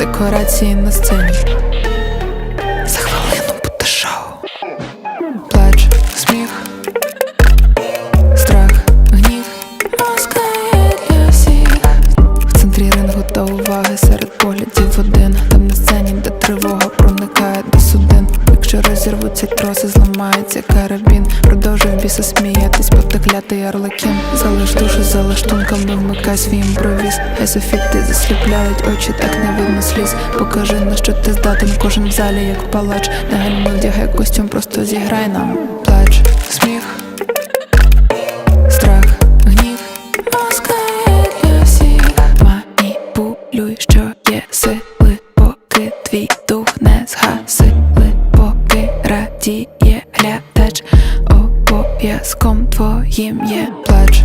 декорації на сцені. За хвилину буде шоу. Плач, сміх, страх, гнів. Мозка є для всіх. В центрі рингу та уваги серед поглядів один. Там на сцені, де тривога Зірвуться троси, зламається карабін. Продовжив біса сміятись, потеклятий орликін Залиш душу за лаштунком, не вмикай свій імпровіз. Есофіти засліпляють очі, так не видно сліз. Покажи, на що ти здатен, кожен в залі, як палач. Негайно вдягай костюм, просто зіграй нам Плач, сміх Що є сили, поки твій дух не згасить радіє глядач, обов'язком твоїм є плач.